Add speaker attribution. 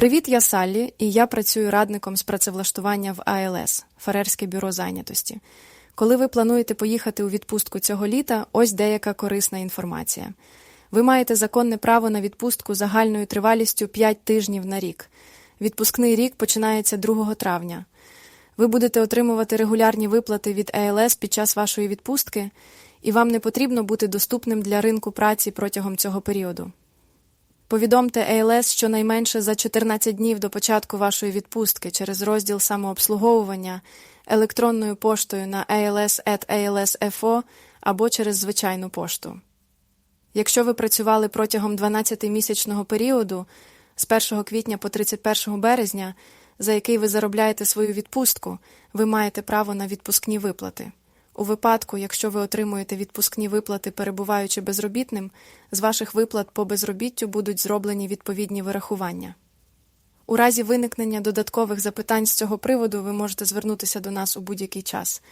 Speaker 1: Привіт, я Саллі, і я працюю радником з працевлаштування в АЛС Фарерське бюро зайнятості. Коли ви плануєте поїхати у відпустку цього літа, ось деяка корисна інформація. Ви маєте законне право на відпустку загальною тривалістю 5 тижнів на рік. Відпускний рік починається 2 травня. Ви будете отримувати регулярні виплати від АЛС під час вашої відпустки, і вам не потрібно бути доступним для ринку праці протягом цього періоду. Повідомте АЛС щонайменше за 14 днів до початку вашої відпустки через розділ самообслуговування електронною поштою на als.als.fo або через звичайну пошту. Якщо ви працювали протягом 12-місячного періоду з 1 квітня по 31 березня, за який ви заробляєте свою відпустку, ви маєте право на відпускні виплати. У випадку, якщо ви отримуєте відпускні виплати, перебуваючи безробітним, з ваших виплат по безробіттю будуть зроблені відповідні вирахування. У разі виникнення додаткових запитань з цього приводу ви можете звернутися до нас у будь-який час.